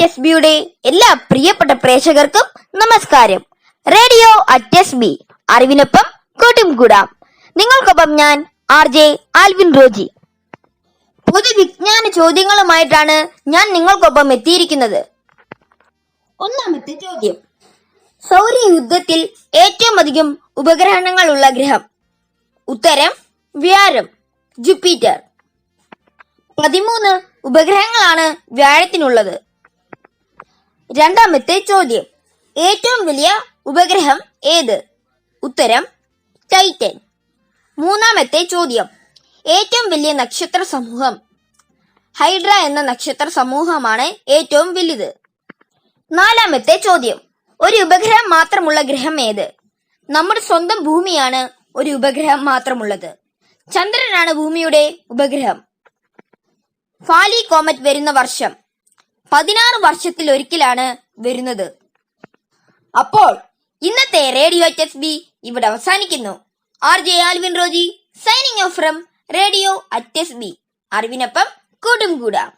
At S ബിയുടെ എല്ലാ പ്രിയപ്പെട്ട പ്രേക്ഷകർക്കും നമസ്കാരം. റേഡിയോ അറ്റ് എസ് ബി അറിവിനൊപ്പം കൂട്ടും കൂടാം നിങ്ങൾക്കൊപ്പം ഞാൻ ആർ ജെ ആൽവിൻ റോജി. പൊതുവിജ്ഞാന ചോദ്യങ്ങളുമായിട്ടാണ് ഞാൻ നിങ്ങൾക്കൊപ്പം എത്തിയിരിക്കുന്നത്. ഒന്നാമത്തെ ചോദ്യം. സൗരയുദ്ധത്തിൽ ഏറ്റവും അധികം ഉപഗ്രഹണങ്ങളുള്ള ഗ്രഹം. ഉത്തരം വ്യാഴം. ജുപ്പിറ്റർ. പതിമൂന്ന് ഉപഗ്രഹങ്ങളാണ് വ്യാഴത്തിനുള്ളത്. രണ്ടാമത്തെ ചോദ്യം. ഏറ്റവും വലിയ ഉപഗ്രഹം ഏത്? ഉത്തരം ടൈറ്റൻ. മൂന്നാമത്തെ ചോദ്യം. ഏറ്റവും വലിയ നക്ഷത്ര സമൂഹം. ഹൈഡ്ര എന്ന നക്ഷത്ര സമൂഹമാണ് ഏറ്റവും വലുത്. നാലാമത്തെ ചോദ്യം. ഒരു ഉപഗ്രഹം മാത്രമുള്ള ഗ്രഹം ഏത്? നമ്മുടെ സ്വന്തം ഭൂമിയാണ് ഒരു ഉപഗ്രഹം മാത്രമുള്ളത്. ചന്ദ്രനാണ് ഭൂമിയുടെ ഉപഗ്രഹം. ഫാലി കോമറ്റ് വരുന്ന വർഷം. പതിനാറ് വർഷത്തിൽ ഒരിക്കലാണ് വരുന്നത്. അപ്പോൾ ഇന്നത്തെ റേഡിയോ എച്ച് എസ് ബി ഇവിടെ അവസാനിക്കുന്നു. R J Alvin Roji signing off from radio at S B. അറിവിനൊപ്പം കൂടും കൂടാം.